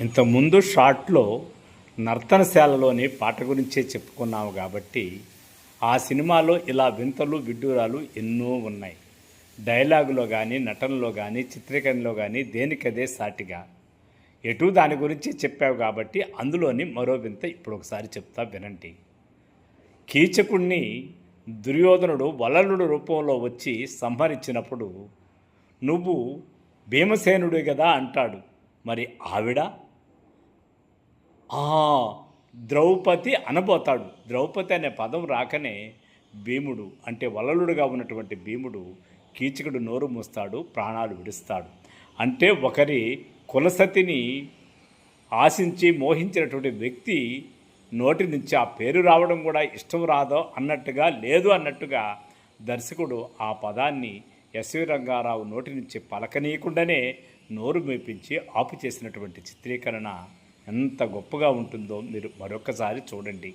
ఇంతకుముందు షార్ట్లో నర్తనశాలలోని పాట గురించే చెప్పుకున్నాము కాబట్టి ఆ సినిమాలో ఇలా వింతలు విడ్డూరాలు ఎన్నో ఉన్నాయి. డైలాగులో కానీ నటనలో కానీ చిత్రీకరణలో కానీ దేనికదే సాటిగా. ఎటు దాని గురించి చెప్పావు కాబట్టి అందులోని మరో వింత ఇప్పుడు ఒకసారి చెప్తా వినండి. కీచకుణ్ణి దుర్యోధనుడు వలలుడు రూపంలో వచ్చి సంహరించినప్పుడు నువ్వు భీమసేనుడు కదా అంటాడు. మరి ఆవిడ? ద్రౌపది అనబోతాడు. ద్రౌపది అనే పదం రాకనే భీముడు అంటే వలలుడుగా ఉన్నటువంటి భీముడు కీచకుడు నోరు మూస్తాడు ప్రాణాలు విడుస్తాడు. అంటే ఒకరి కులసతిని ఆశించి మోహించినటువంటి వ్యక్తి నోటి నుంచి ఆ పేరు రావడం కూడా ఇష్టం రాదో అన్నట్టుగా లేదు అన్నట్టుగా దర్శకుడు ఆ పదాన్ని ఎస్వి రంగారావు నోటి నుంచి పలకనీయకుండానే నోరు మేపించి ఆపు చేసినటువంటి చిత్రీకరణ ఎంత గొప్పగా ఉంటుందో మీరు మరొకసారి చూడండి.